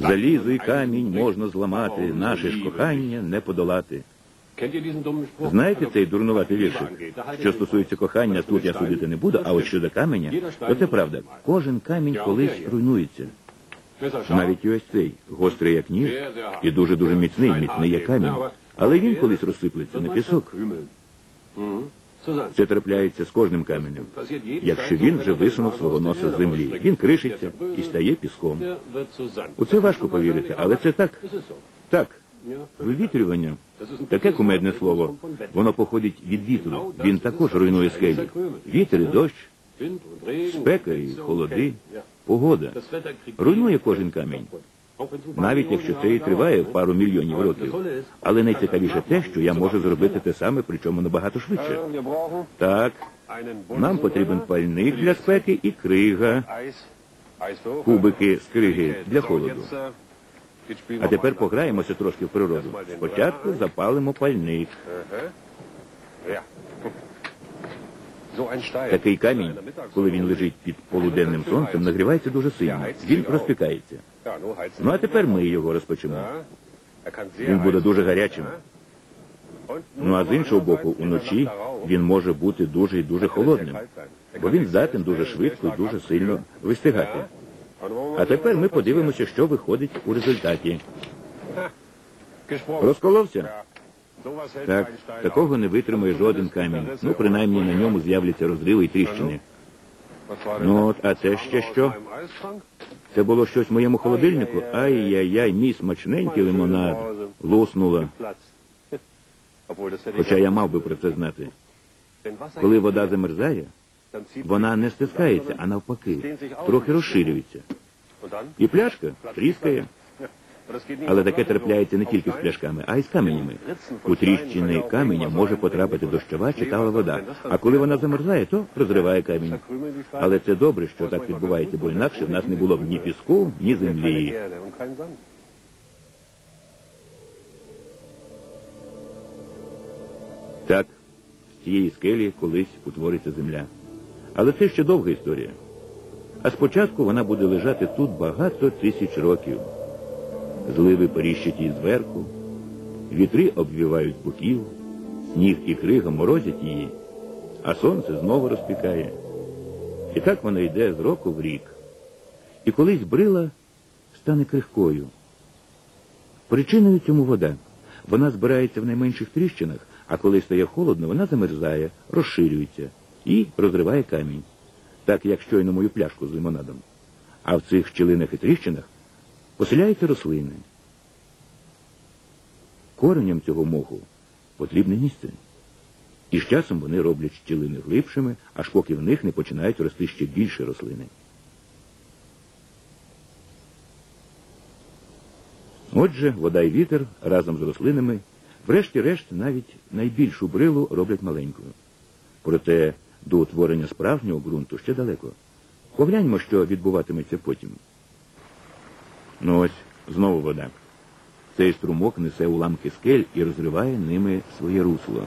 Залізо і камінь можна зламати, наше ж кохання не подолати. Знаєте цей дурнуватий віршик? Що стосується кохання, тут я судити не буду, а от щодо каменя, то це правда. Кожен камінь колись руйнується. Навіть і ось цей, гострий як ніж, і дуже-дуже міцний, міцний як камінь. Але він колись розсиплеться на пісок. Це трапляється з кожним каменем. Якщо він вже висунув свого носа з землі, він кришиться і стає піском. У це важко повірити, але це так. Так. Вивітрювання таке кумедне слово. Воно походить від вітру. Він також руйнує скелі. Вітер і дощ, спека і холоди, погода. Руйнує кожен камінь. Навіть якщо це і триває пару мільйонів років. Але найцікавіше те, що я можу зробити те саме, причому набагато швидше. Так, нам потрібен пальник для спеки і крига, кубики з криги для холоду. А тепер пограємося трошки в природу. Спочатку запалимо пальник. Такий камінь, коли він лежить під полуденним сонцем, нагрівається дуже сильно. Він розпікається. Ну а тепер ми його розпочнемо. Він буде дуже гарячим. Ну а з іншого боку, уночі він може бути дуже і дуже холодним, бо він здатен дуже швидко і дуже сильно вистигати. А тепер ми подивимося, що виходить у результаті. Розколовся? Так, такого не витримає жоден камінь. Ну, принаймні на ньому з'являться розриви і тріщини. Ну от, а це ще що? Це було щось в моєму холодильнику? Ай-яй-яй, мій смачненький лимонад. Луснуло. Хоча я мав би про це знати. Коли вода замерзає, вона не стискається, а навпаки, трохи розширюється. І пляшка тріскає. Але таке трапляється не тільки з пляшками, а й з каменями. У тріщини каменя може потрапити дощова чи тала вода. А коли вона замерзає, то розриває камінь. Але це добре, що так відбувається, бо інакше в нас не було б ні піску, ні землі. Так, з цієї скелі колись утвориться земля. Але це ще довга історія. А спочатку вона буде лежати тут багато тисяч років. Зливи поріщать зверху, вітри обвівають боків, сніг і крига морозять її, а сонце знову розпікає. І так вона йде з року в рік. І колись брила стане крихкою. Причиною цьому вода. Вона збирається в найменших тріщинах, а коли стає холодно, вона замерзає, розширюється і розриває камінь, так як щойно мою пляшку з лимонадом. А в цих щілинах і тріщинах поселяються рослини. Кореням цього моху потрібне місце. І з часом вони роблять щілини глибшими, аж поки в них не починають рости ще більше рослини. Отже, вода і вітер разом з рослинами, врешті-решт, навіть найбільшу брилу роблять маленькою. Проте до утворення справжнього ґрунту ще далеко. Погляньмо, що відбуватиметься потім. Ну ось, знову вода. Цей струмок несе уламки скель і розриває ними своє русло.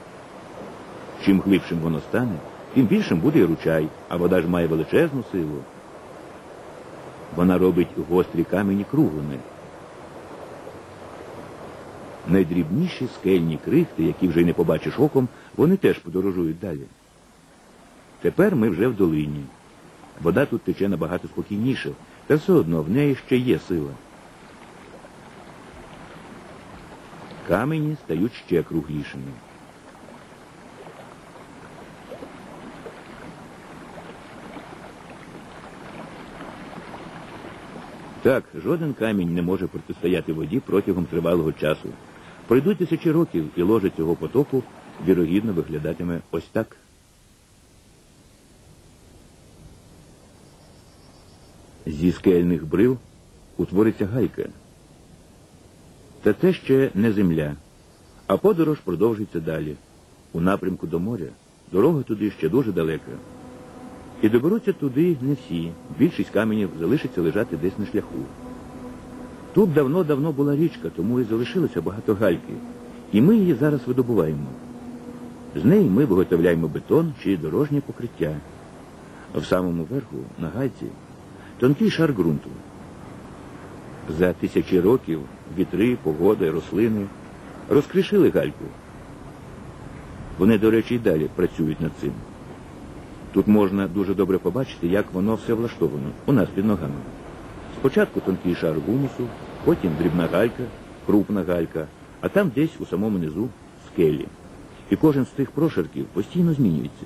Чим глибшим воно стане, тим більшим буде і ручай, а вода ж має величезну силу. Вона робить гострі камені круглими. Найдрібніші скельні крихти, які вже й не побачиш оком, вони теж подорожують далі. Тепер ми вже в долині. Вода тут тече набагато спокійніше, та все одно в неї ще є сила. Камені стають ще круглішими. Так, жоден камінь не може протистояти воді протягом тривалого часу. Пройдуть тисячі років, і ложе цього потоку вірогідно виглядатиме ось так. Зі скельних брил утвориться гайка. Та це ще не земля, а подорож продовжиться далі, у напрямку до моря. Дорога туди ще дуже далека. І доберуться туди не всі. Більшість каменів залишиться лежати десь на шляху. Тут давно-давно була річка, тому і залишилося багато гальки. І ми її зараз видобуваємо. З неї ми виготовляємо бетон чи дорожнє покриття. В самому верху, на гальці, тонкий шар ґрунту. За тисячі років вітри, погода, рослини розкришили гальку. Вони, до речі, і далі працюють над цим. Тут можна дуже добре побачити, як воно все влаштовано у нас під ногами. Спочатку тонкий шар гумусу, потім дрібна галька, крупна галька, а там десь у самому низу скелі. І кожен з тих прошарків постійно змінюється.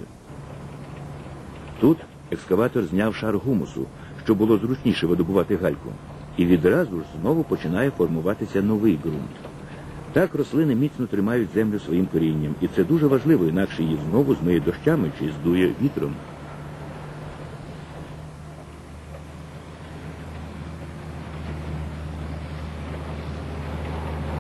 Тут екскаватор зняв шар гумусу, щоб було зручніше видобувати гальку. І відразу ж знову починає формуватися новий ґрунт. Так рослини міцно тримають землю своїм корінням, і це дуже важливо, інакше її знову змиє дощами чи здує вітром.